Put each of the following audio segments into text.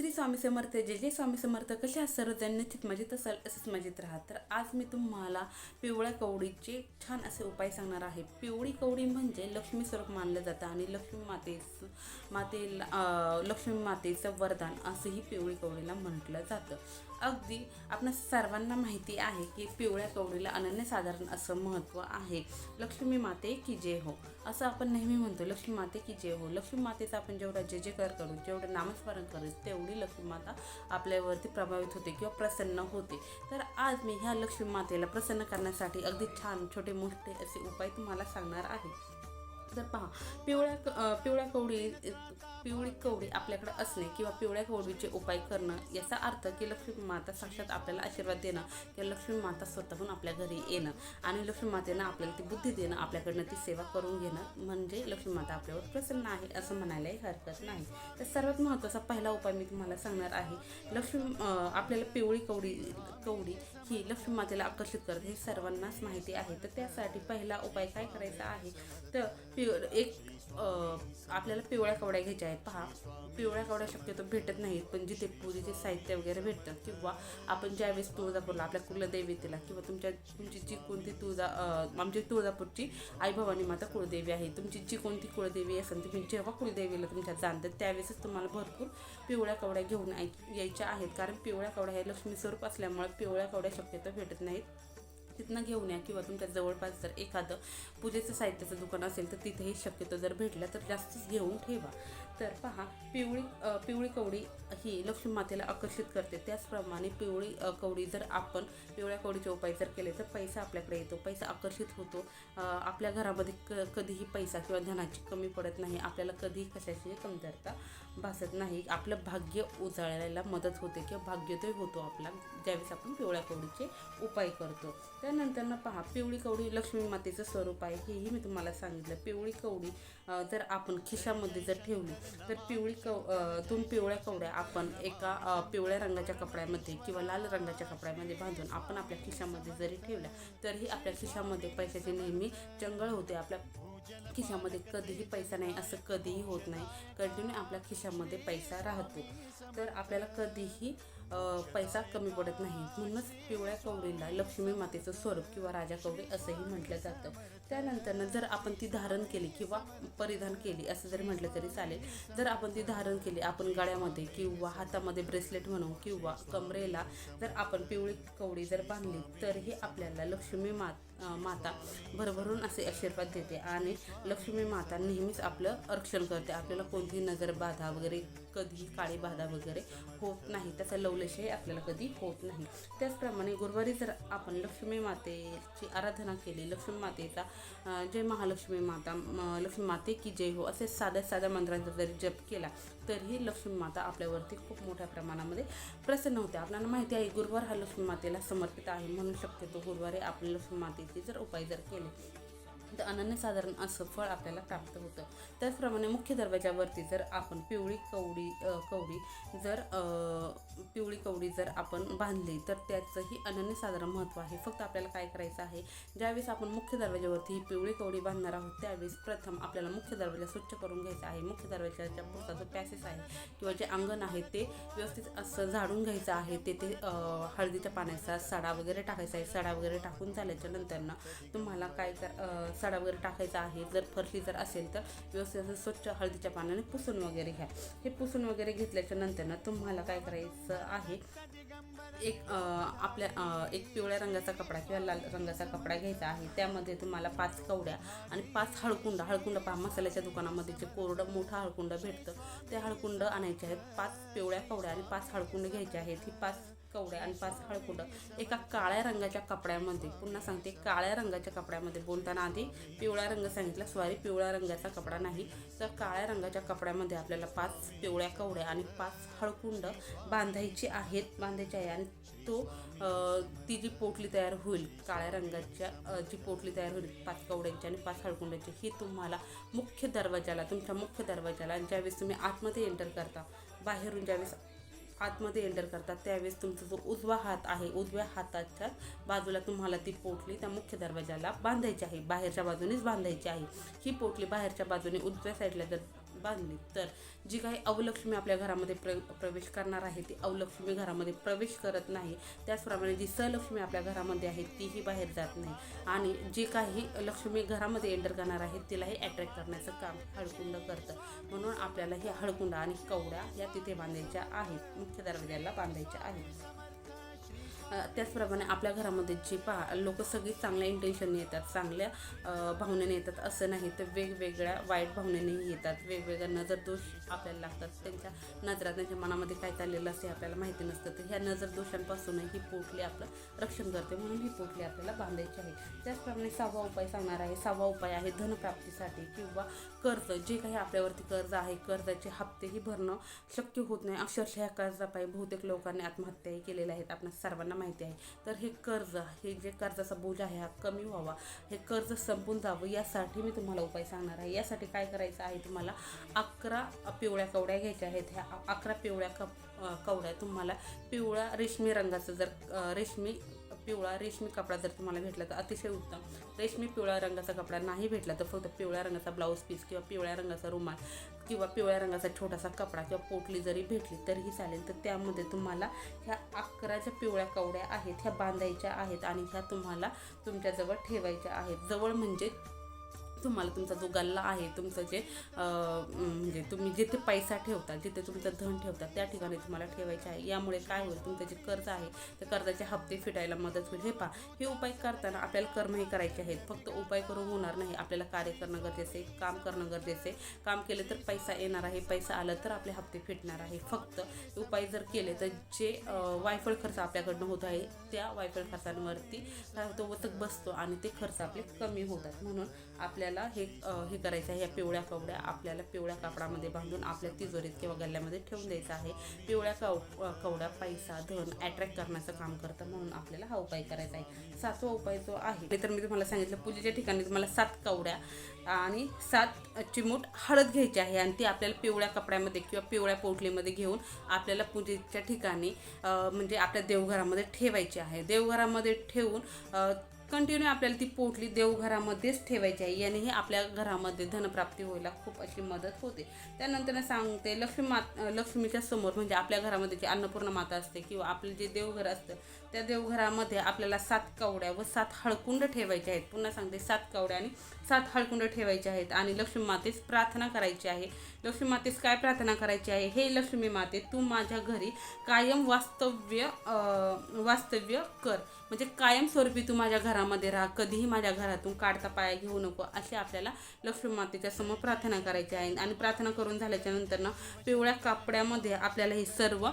श्री स्वामी समर्थ जे जे स्वामी समर्थ. कसे आहात सर्वजण निश्चित मजेत असाल असंच मजेत राहा तर आज मी तुम्हाला पिवळ्या कवडीचे छान असे उपाय सांगणार आहे. पिवळी कवडी म्हणजे लक्ष्मी स्वरूप मानलं जातं आणि लक्ष्मी मातेचं मातेला लक्ष्मी मातेचं वरदान असंही पिवळी कवडीला म्हटलं जातं. अगदी आपणा सर्वांना माहिती आहे की पिवळ्या कवडीला अनन्यसाधारण असं महत्त्व आहे. लक्ष्मी माते की जय हो? असं आपण नेहमी म्हणतो लक्ष्मी माते की जय हो? लक्ष्मी मातेचा आपण जेवढा जे जे कर करू जेवढं नामस्मरण करू तेवढी लक्ष्मी माता आपल्यावरती प्रभावित होते किंवा प्रसन्न होते. तर आज मी ह्या लक्ष्मी मातेला प्रसन्न करण्यासाठी अगदी छान छोटे मोठे असे उपाय तुम्हाला सांगणार आहे. तर पहा पिवळ्या क- पिवळ्या कवडी पिवळी कवडी आपल्याकडे असणे किंवा पिवळ्या कवडीचे उपाय करणं याचा अर्थ की लक्ष्मी माता साक्षात आपल्याला आशीर्वाद देणं किंवा लक्ष्मी माता स्वतःहून आपल्या घरी येणं आणि लक्ष्मी मातेनं आपल्याला ती बुद्धी देणं आपल्याकडनं ती सेवा करून घेणं म्हणजे लक्ष्मी माता आपल्यावर प्रसन्न आहे असं म्हणायलाही हरकत नाही. तर सर्वात महत्त्वाचा पहिला उपाय मी तुम्हाला सांगणार आहे. लक्ष्मी आपल्याला पिवळी कवडी कवडी ही लक्ष्मी मातेला आकर्षित करते हे सर्वांनाच माहिती आहे. तर त्यासाठी पहिला उपाय काय करायचा आहे? तर पिव एक आपल्याला पिवळ्या कवड्या घ्यायच्या आहेत पहा पिवळ्या कवड्या शक्यतो भेटत नाहीत पण जिथे पूजेचे साहित्य वगैरे भेटतं किंवा आपण ज्यावेळेस तुळजापूरला आपल्या कुलदैवतेला किंवा तुमच्या तुमची जी कोणती तुळजा आमची तुळजापूरची आई भवानी माता कुळदेवी आहे. तुमची जी कोणती कुळदेवी असेल तुम्ही जेव्हा कुळदेवीला तुमच्या जाणतात त्यावेळेसच तुम्हाला भरपूर पिवळ्या कवड्या घेऊन याय- यायच्या आहेत. कारण पिवळ्या कवड्या हे लक्ष्मी स्वरूप असल्यामुळे पिवळ्या कवड्या शक्यतो भेटत नाहीत. तिथनं घेऊन या किंवा तुमच्या जवळपास जर एखादं पूजेचं साहित्याचं दुकान असेल तर तिथेही शक्यतो जर भेटलं तर जास्तच घेऊन ठेवा. तर पहा पिवळी पिवळी कवडी ही लक्ष्मी मातेला आकर्षित करते. त्याचप्रमाणे पिवळी कवडी जर आपण पिवळ्या कवडीचे उपाय जर केले तर पैसा आपल्याकडे येतो. पैसा आकर्षित होतो. आपल्या घरामध्ये क कधीही पैसा किंवा धनाची कमी पडत नाही. आपल्याला कधीही कशाची कमतरता भासत नाही. आपलं भाग्य उजाळायला मदत होते किंवा भाग्योदय होतो आपला ज्यावेळेस आपण पिवळ्या कवडीचे उपाय करतो. त्यानंतर ना पहा पिवळी कवडी लक्ष्मी मातेचं स्वरूप आहे. हेही मी तुम्हाला सांगितलं. पिवळी कवडी जर आपण खिशामध्ये जर ठेवली तर पिवळी कव दोन पिवळ्या कवड्या आपण एका पिवळ्या रंगाच्या कपड्यामध्ये किंवा लाल रंगाच्या कपड्यामध्ये बांधून आपण आपल्या खिशामध्ये जरी ठेवल्या तरीही आपल्या खिशामध्ये पैशाची नेहमी चंगळ होते. आपल्या खिशामध्ये कधीही पैसा नाही असं कधीही होत नाही. कंटिन्यू आपल्या खिशामध्ये पैसा राहतो. तर आपल्याला कधीही पैसा कमी पडत नाही. म्हणूनच पिवळ्या कवडीला लक्ष्मी मातेचं स्वरूप किंवा राजा कवडी असंही म्हटलं जातं. त्यानंतरनं जर आपण ती धारण केली किंवा परिधान केली असं जरी म्हटलं तरी चालेल. जर आपण ती धारण केली आपण गळ्यामध्ये किंवा हातामध्ये ब्रेसलेट म्हणू किंवा कमरेला जर आपण पिवळी कवडी जर बांधली तरीही आपल्याला लक्ष्मी मात माता भरभरून असे आशीर्वाद देते आणि लक्ष्मी माता नेहमीच आपलं रक्षण करते. आपल्याला कोणती नजर बाधा वगैरे कधी काळी बाधा वगैरे होत नाही. त्याचा लवलेशही आपल्याला कधी होत नाही. त्याचप्रमाणे गुरुवारी जर आपण लक्ष्मी मातेची आराधना केली लक्ष्मी मातेचा जय महालक्ष्मी माता म- लक्ष्मी माते की जय हो असे साध्या साध्या मंत्रांचा जरी जप केला तरीही लक्ष्मी माता आपल्यावरती खूप मोठ्या प्रमाणामध्ये प्रसन्न होते. आपल्याला माहिती आहे गुरुवार हा लक्ष्मी मातेला समर्पित आहे म्हणून शक्यतो गुरुवारी आपण लक्ष्मी मातेचे जर उपाय जर केले तर अनन्यसाधारण असं फळ आपल्याला प्राप्त होतं. त्याचप्रमाणे मुख्य दरवाजावरती जर आपण पिवळी कवडी कवडी जर पिवळी कवडी जर आपण बांधली तर त्याचंही अनन्यसाधारण महत्त्व आहे. फक्त आपल्याला काय करायचं आहे ज्यावेळेस आपण मुख्य दरवाजावरती ही पिवळी कवडी बांधणार आहोत त्यावेळेस प्रथम आपल्याला मुख्य दरवाजा स्वच्छ करून घ्यायचा आहे. मुख्य दरवाजाच्या पुढचा जो पॅसेस आहे किंवा जे अंगण आहे ते व्यवस्थित असं झाडून घ्यायचं आहे. तेथे हळदीच्या पाण्याचा सडा वगैरे टाकायचा आहे. सडा वगैरे टाकून झाल्याच्या नंतरनं तुम्हाला काय कर सडा वगैरे टाकायचा आहे. जर फरशी जर असेल तर व्यवस्थित असं स्वच्छ हळदीच्या पाण्याने पुसून वगैरे घ्या. हे पुसून वगैरे घेतल्याच्या नंतरनं तुम्हाला काय करायचं आहे? एक आपल्या एक पिवळ्या रंगाचा कपडा किंवा लाल रंगाचा कपडा घ्यायचा आहे. त्यामध्ये तुम्हाला पाच कवड्या आणि पाच हळकुंड हळकुंड पहा मसाल्याच्या दुकानामध्ये जे कोरडं मोठं हळकुंड भेटतं ते हळकुंड आणायचे आहेत. पाच पिवळ्या कवड्या आणि पाच हळकुंड घ्यायचे आहेत. ही पाच कवड्या आणि पाच हळकुंड एका काळ्या रंगाच्या कपड्यामध्ये पुन्हा सांगते काळ्या रंगाच्या कपड्यामध्ये बोलताना आधी पिवळा रंग सांगितला. सॉरी पिवळ्या रंगाचा कपडा नाही. तर काळ्या रंगाच्या कपड्यामध्ये आपल्याला पाच पिवळ्या कवड्या आणि पाच हळकुंड बांधायची आहेत बांधायची आहे. आणि तो ती जी पोटली तयार होईल काळ्या रंगाच्या जी पोटली तयार होईल पाच कवड्यांची आणि पाच हळकुंडाची ही तुम्हाला मुख्य दरवाजाला तुमच्या मुख्य दरवाजाला ज्यावेळेस तुम्ही आतमध्ये एंटर करता बाहेरून ज्यावेळेस आतमध्ये एंटर करतात त्यावेळेस तुमचा जो उजवा हात आहे उजव्या हाताच्या बाजूला तुम्हाला ती पोटली त्या मुख्य दरवाजाला बांधायची आहे बाहेरच्या बाजूनेच बांधायची आहे. ही पोटली बाहेरच्या बाजूने उजव्या साईडला जर बांधली. तर जी काही अवलक्ष्मी आपल्या घरामध्ये प्र प्रवेश करणार आहे ती अवलक्ष्मी घरामध्ये प्रवेश करत नाही. त्याचप्रमाणे जी सलक्ष्मी आपल्या घरामध्ये आहे तीही बाहेर जात नाही. आणि जी काही लक्ष्मी घरामध्ये एंटर करणार आहे तिलाही अट्रॅक्ट करण्याचं काम हळकुंड करतं. म्हणून आपल्याला हे हळकुंड आणि कवड्या या तिथे बांधायच्या आहेत. मुख्य दरवाज्याला बांधायच्या आहेत. त्याचप्रमाणे आपल्या घरामध्ये जे पहा लोक सगळी चांगल्या इंटेन्शनने येतात चांगल्या भावनेने येतात असं नाही तर वेगवेगळ्या वाईट भावनेनेही येतात. वेगवेगळ्या नजर दोष आपल्याला लागतात. त्यांच्या नजरात त्यांच्या मनामध्ये काय चाललेलं असते आपल्याला माहिती नसतं. तर ह्या नजर दोषांपासूनही ही पोटली आपलं रक्षण करते. म्हणून ही पोटली आपल्याला बांधायची आहे. त्याचप्रमाणे सहावा उपाय सांगणार आहे. सहावा उपाय आहे धनप्राप्तीसाठी किंवा कर्ज. जे काही आपल्यावरती कर्ज आहे कर्जाचे हप्तेही भरणं शक्य होत नाही. अक्षरशः ह्या कर्जापायी बहुतेक लोकांनी आत्महत्याही केलेल्या आहेत. आपण सर्वांना माहिती आहे. तर हे कर्ज हे जे कर्जाचा बोज आहे हा कमी व्हावा. हे कर्ज संपून जावं यासाठी मी तुम्हाला उपाय सांगणार आहे. यासाठी काय करायचं आहे तुम्हाला? अकरा पिवळ्या कवड्या घ्यायच्या आहेत. ह्या अकरा पिवळ्या कप कवड्या तुम्हाला पिवळ्या रेशमी रंगाचं जर रेशमी पिवळा रेशमी कपडा जर तुम्हाला भेटला तर अतिशय उत्तम. रेशमी पिवळ्या रंगाचा कपडा नाही भेटला तर फक्त पिवळ्या रंगाचा ब्लाऊज पीस किंवा पिवळ्या रंगाचा रुमाल किंवा पिवळ्या रंगाचा छोटासा कपडा किंवा पोटली जरी भेटली तरीही चालेल. तर त्यामध्ये तुम्हाला ह्या अकरा ज्या पिवळ्या कवड्या आहेत ह्या बांधायच्या आहेत आणि ह्या तुम्हाला तुमच्याजवळ ठेवायच्या आहेत. जवळ म्हणजे तुम्हाला तुमचा जो गल्ला आहे तुमचं जे म्हणजे तुम्ही जिथे पैसा ठेवता जिथे तुमचं धन ठेवता त्या ठिकाणी तुम्हाला ठेवायचे आहे. यामुळे काय होईल तुमचं जे कर्ज आहे त्या कर्जाचे हप्ते फिटायला मदत होईल. हे पहा हे उपाय करताना आपल्याला कर्मही करायचे आहेत. फक्त उपाय करून होणार नाही. आपल्याला कार्य करणं गरजेचं आहे काम करणं गरजेचं आहे. काम केले तर पैसा येणार आहे. पैसा आला तर आपले हप्ते फिटणार आहे. फक्त उपाय जर केले तर जे वायफळ खर्च आपल्याकडनं होत आहे त्या वायफळ खर्चांवरती काय होतो वतक बसतो आणि ते खर्च आपले कमी होतात. म्हणून आपल्याला हे हे करायचं आहे. या पिवळ्या कवड्या आपल्याला पिवळ्या कापडामध्ये बांधून आपल्या तिजोरीत किंवा गल्ल्यामध्ये ठेवून द्यायचं आहे. पिवळ्या कव कवड्या पैसा धन अट्रॅक्ट करण्याचं काम करतं म्हणून आपल्याला हा उपाय करायचा आहे. सातवा उपाय जो आहे तर मी तुम्हाला सांगितलं पूजेच्या ठिकाणी तुम्हाला सात कवड्या आणि सात चिमूट हळद घ्यायची आहे आणि ती आपल्याला पिवळ्या कपड्यामध्ये किंवा पिवळ्या पोटलीमध्ये घेऊन आपल्याला पूजेच्या ठिकाणी म्हणजे आपल्या देवघरामध्ये ठेवायची आहे. देवघरामध्ये ठेवून कंटिन्यू आपल्याला ती पोटली देवघरामध्येच ठेवायची आहे. यानेही आपल्या घरामध्ये धनप्राप्ती व्हायला खूप अशी मदत होते. त्यानंतर सांगते लक्ष्मी मात लक्ष्मीच्या समोर म्हणजे आपल्या घरामध्ये जी अन्नपूर्णा माता असते किंवा आपलं जे देवघर असतं त्या देवघरामध्ये आपल्याला सात कवड्या व सात हळकुंड ठेवायचे आहेत. पुन्हा सांगते सात कवड्या आणि सात हळकुंड ठेवायचे आहेत आणि लक्ष्मी मातेस प्रार्थना करायची आहे. लक्ष्मी मातेस काय प्रार्थना करायची आहे? हे लक्ष्मी माते तू माझ्या घरी कायम वास्तव्य वास्तव्य कर. म्हणजे कायमस्वरूपी तू माझ्या घरामध्ये राहा. कधीही माझ्या घरातून काढता पाया घेऊ नको अशी आपल्याला लक्ष्मी मातेच्या समोर प्रार्थना करायची आहे. आणि प्रार्थना करून झाल्याच्यानंतर ना पिवळ्या कापड्यामध्ये आपल्याला हे सर्व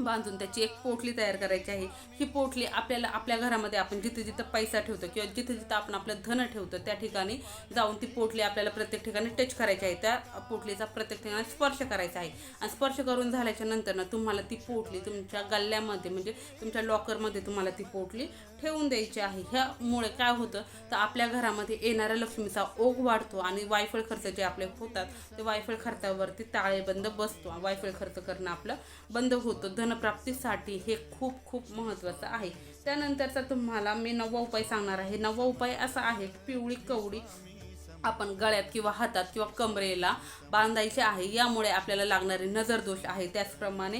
बांधून त्याची एक पोटली तयार करायची आहे. ही पोटली आपल्याला आपल्या घरामध्ये आपण जिथे जिथं पैसा ठेवतो किंवा जिथे जिथं आपण आपलं धन ठेवतो त्या ठिकाणी जाऊन ती पोटली आपल्याला प्रत्येक ठिकाणी टच करायची आहे. त्या पोटलीचा प्रत्येक ठिकाणी स्पर्श करायचा आहे. आणि स्पर्श करून झाल्याच्यानंतर ना तुम्हाला ती पोटली तुमच्या गल्ल्यामध्ये म्हणजे तुमच्या लॉकरमध्ये तुम्हाला ती पोटली ठेवून द्यायची आहे. ह्यामुळे काय होतं तर आपल्या घरामध्ये येणाऱ्या लक्ष्मीचा ओघ वाढतो आणि वायफळ खर्च जे आपले होतात ते वायफळ खर्चावरती ताळेबंद बसतो. वायफळ खर्च करणं आपलं बंद होतं. धन धनप्राप्तीसाठी हे खूप खूप महत्त्वाचं आहे. त्यानंतरचा तुम्हाला मी नववा उपाय सांगणार आहे. नववा उपाय असा आहे पिवळी कवडी आपण गळ्यात किंवा हातात किंवा कमरेला बांधायचे आहे. यामुळे आपल्याला लागणारे नजरदोष आहे. त्याचप्रमाणे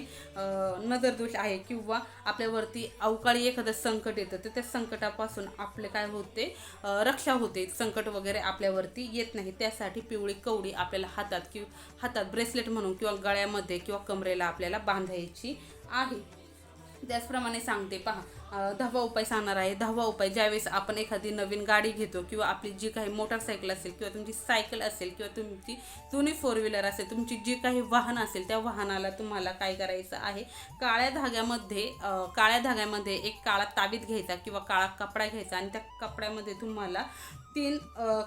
नजरदोष आहे किंवा आपल्यावरती अवकाळी एखादं संकट येतं तर त्या संकटापासून आपले काय होते? रक्षा होते. संकट वगैरे आपल्यावरती येत नाही. त्यासाठी पिवळी कवडी आपल्याला हातात किंवा हातात ब्रेसलेट म्हणून किंवा गळ्यामध्ये किंवा कमरेला आपल्याला बांधायची आहे. त्याचप्रमाणे सांगते पहा. दहावा उपाय सांगणार आहे. दहावा उपाय ज्यावेळेस आपण एखादी नवीन गाडी घेतो किंवा आपली जी काही मोटरसायकल असेल किंवा तुमची सायकल असेल किंवा तुमची जुनी फोर व्हीलर असेल तुमची जी काही वाहन असेल त्या वाहनाला तुम्हाला काय करायचं आहे? काळ्या धाग्यामध्ये काळ्या धाग्यामध्ये एक काळा तावीत घ्यायचा किंवा काळा कपडा घ्यायचा आणि त्या कपड्यामध्ये तुम्हाला तीन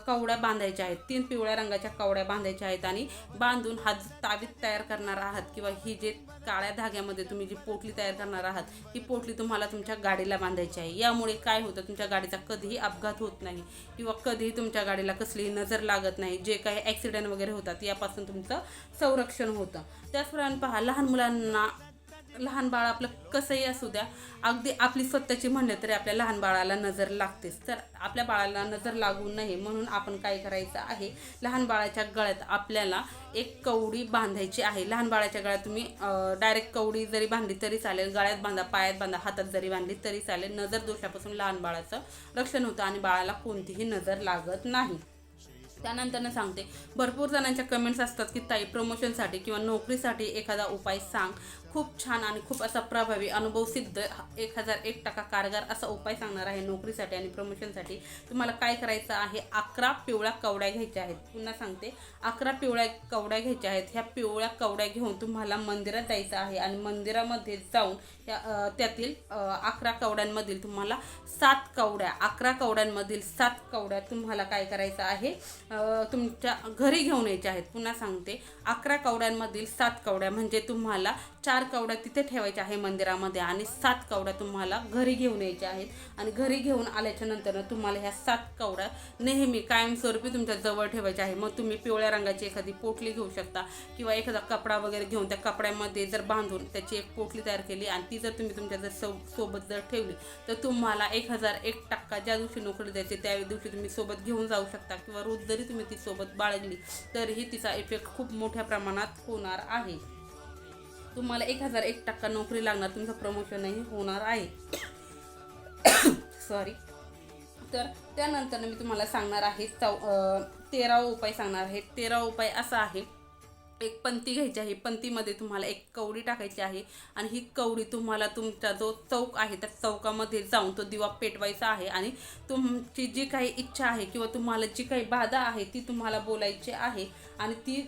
कवड्या बांधायच्या आहेत. तीन पिवळ्या रंगाच्या कवड्या बांधायच्या आहेत आणि बांधून हा ताबीत तावीत तयार करणार आहात किंवा ही जे काळ्या धाग्यामध्ये तुम्ही जी पोटली तयार करणार आहात ही पोटली तुम्हाला तुमच्या गाडीला बांधायची आहे. यामुळे काय होतं तुमच्या गाडीचा कधीही अपघात होत नाही किंवा कधीही तुमच्या गाडीला कसलीही नजर लागत नाही. जे काही ॲक्सिडेंट वगैरे होतात यापासून तुमचं संरक्षण होतं. त्याचप्रमाणे पहा लहान मुलांना लहान बाळ आपलं कसंही असू द्या अगदी आपली स्वतःची म्हणलं तरी आपल्या लहान बाळाला नजर लागतेच. तर आपल्या बाळाला नजर लागू नये म्हणून आपण काय करायचं आहे लहान बाळाच्या गळ्यात आपल्याला एक कवडी बांधायची आहे. लहान बाळाच्या गळ्यात तुम्ही डायरेक्ट कवडी जरी बांधली तरी चालेल गळ्यात बांधा पायात बांधा हातात जरी बांधली तरी चालेल. नजर दोषापासून लहान बाळाचं रक्षण होतं आणि बाळाला कोणतीही नजर लागत नाही. त्यानंतरनं सांगते भरपूर जणांच्या कमेंट्स असतात की ताई प्रमोशनसाठी किंवा नोकरीसाठी एखादा उपाय सांग. खूप छान आणि खूप असा प्रभावी अनुभव सिद्ध एक हजार एक टक्का कारगर असा उपाय सांगणार आहे नोकरीसाठी आणि प्रमोशनसाठी तुम्हाला काय करायचं आहे? अकरा पिवळ्या कवड्या घ्यायच्या आहेत. पुन्हा सांगते. अकरा पिवळ्या कवड्या घ्यायच्या आहेत. ह्या पिवळ्या कवड्या घेऊन तुम्हाला मंदिरात जायचं आहे आणि मंदिरामध्ये जाऊन या त्यातील अकरा कवड्यांमधील तुम्हाला सात कवड्या अकरा कवड्यांमधील सात कवड्या तुम्हाला काय करायचं आहे? तुमच्या घरी घेऊन यायच्या आहेत. पुन्हा सांगते. अकरा कवड्यांमधील सात कवड्या म्हणजे तुम्हाला चार कवड्या तिथे ठेवायच्या आहे मंदिरामध्ये आणि सात कवड्या तुम्हाला घरी घेऊन यायच्या आहेत. आणि घरी घेऊन आल्याच्यानंतर तुम्हाला ह्या सात कवड्या नेहमी कायमस्वरूपी तुमच्या जवळ ठेवायच्या आहे. मग तुम्ही पिवळ्या रंगाची एखादी पोटली घेऊ शकता किंवा एखादा कपडा वगैरे घेऊन त्या कपड्यामध्ये जर बांधून त्याची एक पोटली तयार केली आणि ती जर तुम्ही तुमच्या जर सो सोबत जर ठेवली तर तुम्हाला एक हजार एक टक्का ज्या दिवशी नोकरी द्यायची त्या दिवशी तुम्ही सोबत घेऊन जाऊ शकता किंवा रोज जरी तुम्ही ती सोबत बाळगली तरीही तिचा इफेक्ट खूप मोठ्या प्रमाणात होणार आहे. तुम्हाला एक हजार एक टक्का नोकरी लागणार तुमचं प्रमोशनही होणार आहे. सॉरी तर त्यानंतर मी तुम्हाला सांगणार आहे चौ तेरावा उपाय सांगणार आहे. तेरावा उपाय असा आहे एक पंती घ्यायची आहे. पंतीमध्ये तुम्हाला एक कवडी टाकायची आहे आणि ही कवडी तुम्हाला तुमचा जो चौक आहे त्या चौकामध्ये जाऊन तो दिवा पेटवायचा आहे आणि तुमची जी काही इच्छा आहे किंवा तुम्हाला जी काही बाधा आहे ती तुम्हाला बोलायची आहे आणि ती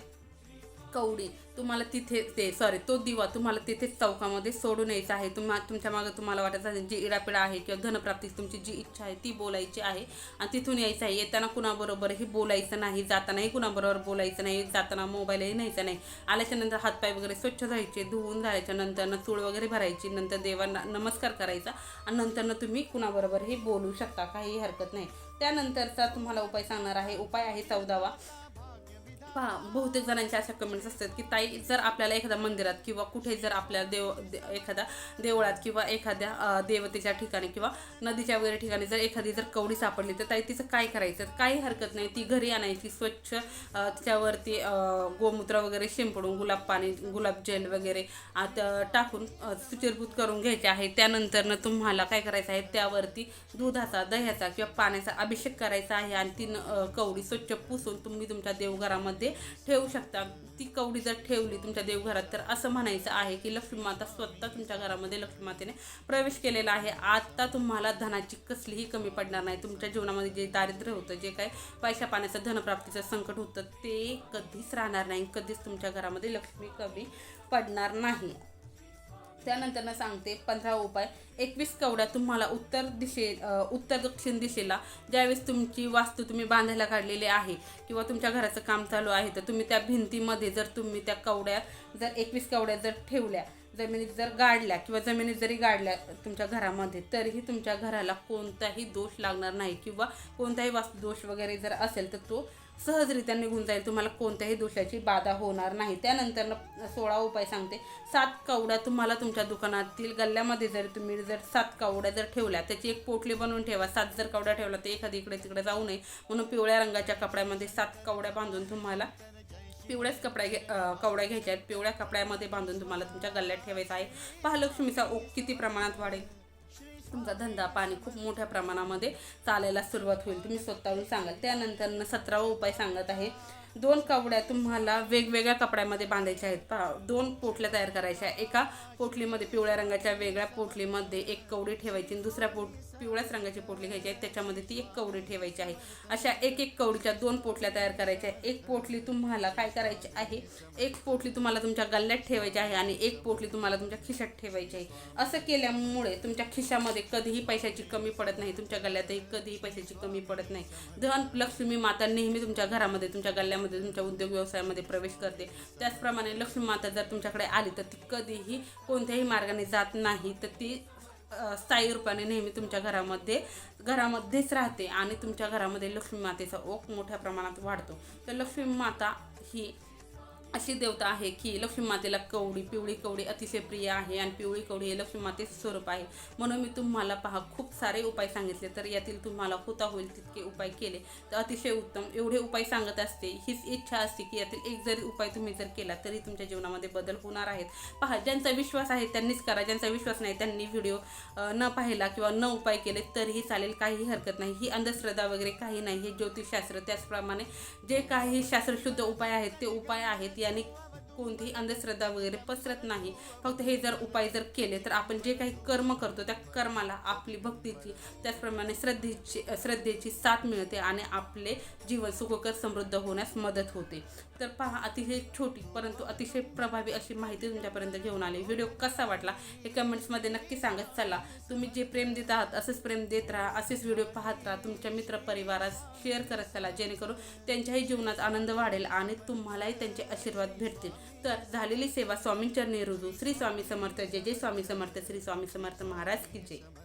कवडी तुम्हाला तिथे ते सॉरी तो दिवा तुम्हाला तिथेच चौकामध्ये सोडून यायचा आहे. तुम्हा तुमच्या मागं तुम्हाला वाटायचं जी इडापिडा आहे किंवा धनप्राप्ती तुमची जी इच्छा आहे ती बोलायची आहे. आणि तिथून यायचं आहे. येताना कुणाबरोबरही बोलायचं नाही जातानाही कुणाबरोबर बोलायचं नाही जाताना मोबाईलही न्यायचा नाही. आल्याच्यानंतर हातपाय वगैरे स्वच्छ धुवायचे धुवून झाल्याच्यानंतर चूळ वगैरे भरायची नंतर देवांना नमस्कार करायचा आणि नंतरनं तुम्ही कुणाबरोबरही बोलू शकता काही हरकत नाही. त्यानंतरचा तुम्हाला उपाय सांगणार आहे. उपाय आहे चौदावा. पहा बहुतेक जणांच्या अशा कमेंट्स असतात की ताई जर आपल्याला एखाद्या मंदिरात किंवा कुठे जर आपल्या देव दे- एखाद्या देवळात किंवा एखाद्या देवतेच्या ठिकाणी किंवा नदीच्या वगैरे ठिकाणी जर एखादी जर कवडी सापडली तर ताई तिचं काय करायचं? काही हरकत नाही. ती घरी आणायची स्वच्छ तिच्यावरती गोमूत्र वगैरे शिंपडून गुलाब पाणी गुलाब जेल वगैरे आत टाकून सुचिरभूत करून घ्यायचे आहे. त्यानंतरनं तुम्हाला काय करायचं आहे? त्यावरती दुधाचा दह्याचा किंवा पाण्याचा अभिषेक करायचा आहे आणि ती न- कवडी स्वच्छ पुसून तुम्ही तुमच्या देवघरामध्ये ठेवू शकता ती कवडी जर ठेवली तुमच्या देवघरात तर असं म्हणायचं आहे की लक्ष्मी माता स्वतः तुमच्या घरामध्ये लक्ष्मी मातेने प्रवेश केलेला आहे. आता तुम्हाला धनाची कसलीही कमी पडणार नाही. तुमच्या जीवनामध्ये जे दारिद्र्य होतं जे काही पैशा पाण्याचं धनप्राप्तीचं संकट होतं ते कधीच राहणार नाही. कधीच तुमच्या घरामध्ये लक्ष्मी कमी पडणार नाही. त्यानंतर ना सांगते पंधरा उपाय. एकवीस कवड्या तुम्हाला उत्तर दिशे उत्तर दक्षिण दिशेला ज्यावेळेस तुमची वास्तू तुम्ही बांधायला काढलेली आहे किंवा तुमच्या घराचं काम चालू आहे तर तुम्ही त्या भिंतीमध्ये जर तुम्ही त्या कवड्या जर एकवीस कवड्या जर ठेवल्या जमिनीत जर गाडल्या किंवा जमिनीत जरी गाडल्या तुमच्या घरामध्ये तरीही तुमच्या घराला कोणताही दोष लागणार नाही किंवा कोणताही वास्तू दोष वगैरे जर असेल तर तो सहजरित्या निघून जाईल. तुम्हाला कोणत्याही दोषाची बाधा होणार नाही. त्यानंतर सोळा उपाय सांगते. सात कवड्या तुम्हाला तुमच्या दुकानातील गल्ल्यामध्ये जर तुम्ही जर सात कवड्या जर ठेवल्या त्याची एक पोटली बनवून ठेवा. सात जर कवड्या ठेवल्या तर एखादी इकडे तिकडे जाऊ नये. म्हणून पिवळ्या रंगाच्या कपड्यामध्ये सात कवड्या बांधून तुम्हाला पिवळ्याच कपड्या घे कवड्या घ्यायच्या आहेत पिवळ्या कपड्यामध्ये बांधून तुम्हाला तुमच्या गल्ल्यात ठेवायचा आहे. पहा लक्ष्मीचा किती प्रमाणात वाढेल. तुमचा धंदा पाणी खूप मोठ्या प्रमाणामध्ये चालायला सुरुवात होईल. तुम्ही स्वतःहून सांगाल. त्यानंतर सतरावा उपाय सांगत आहे. दोन कवड्या तुम्हाला वेगवेगळ्या कपड्यामध्ये बांधायच्या आहेत. पहा दोन पोटल्या तयार करायच्या एका पोटलीमध्ये पिवळ्या रंगाच्या वेगळ्या पोटलीमध्ये एक कवडी ठेवायची आणि दुसऱ्या पोट पिवळ्याच रंगाची पोटली घ्यायची आहे. त्याच्यामध्ये ती एक कवडी ठेवायची आहे. अशा एक एक कवडीच्या दोन पोटल्या तयार करायच्या एक पोटली तुम्हाला काय करायची आहे? एक पोटली तुम्हाला तुमच्या गल्ल्यात ठेवायची आहे आणि एक पोटली तुम्हाला तुमच्या खिशात ठेवायची आहे. असं केल्यामुळे तुमच्या खिशामध्ये कधीही पैशाची कमी पडत नाही. तुमच्या गल्ल्यातही कधीही पैशाची कमी पडत नाही. धन लक्ष्मी माता नेहमी तुमच्या घरामध्ये तुमच्या गल्ल्यामध्ये तुमच्या उद्योग व्यवसायामध्ये प्रवेश करते. त्याचप्रमाणे लक्ष्मी माता जर तुमच्याकडे आली तर ती कधीही कोणत्याही मार्गाने जात नाही तर ती स्थायी रूपाने नेहमी तुमच्या घरामध्ये घरामध्येच राहते आणि तुमच्या घरामध्ये लक्ष्मी मातेचा ओक मोठ्या प्रमाणात वाढतो. तर लक्ष्मी माता ही अशी देवता आहे की लक्ष्मी मातेला कवडी पिवळी कवडी अतिशय प्रिय आहे आणि पिवळी कवडी हे लक्ष्मी मातेचे स्वरूप आहे. म्हणून मी तुम्हाला पहा खूप सारे उपाय सांगितले तर यातील तुम्हाला होता होईल तितके उपाय केले. तर अतिशय उत्तम एवढे उपाय सांगत असते हीच इच्छा असते की यातील एक जरी उपाय तुम्ही जर केला तरी तुमच्या जीवनामध्ये बदल होणार आहेत. पहा ज्यांचा विश्वास आहे त्यांनीच करा ज्यांचा विश्वास नाही त्यांनी व्हिडिओ न पाहिला किंवा न उपाय केले तरीही चालेल काही हरकत नाही. ही अंधश्रद्धा वगैरे काही नाही हे ज्योतिषशास्त्र त्याचप्रमाणे जे काही शास्त्रशुद्ध उपाय आहेत ते उपाय आहेत याने कोणतीही अंधश्रद्धा वगैरे पसरत नाही. फक्त हे जर उपाय जर केले तर आपण जे काही कर्म करतो त्या कर्माला आपली भक्तीची त्याचप्रमाणे श्रद्धेची श्रद्धेची साथ मिळते आणि आपले जीवन सुखकर समृद्ध होण्यास मदत होते. तर पहा अतिशय छोटी परंतु अतिशय प्रभावी अशी माहिती तुमच्यापर्यंत घेऊन आली. व्हिडिओ कसा वाटला हे कमेंट्समध्ये नक्की सांगत चला तुम्ही जे प्रेम देत आहात असंच प्रेम देत राहा असेच व्हिडिओ पाहत राहा तुमच्या मित्रपरिवारात शेअर करत चला. जेणेकरून त्यांच्याही जीवनात आनंद वाढेल आणि तुम्हालाही त्यांचे आशीर्वाद भेटतील. तर झालेली सेवा स्वामींच्या रुजू श्री स्वामी समर्थ जय जय स्वामी समर्थ श्री स्वामी समर्थ महाराज की जय.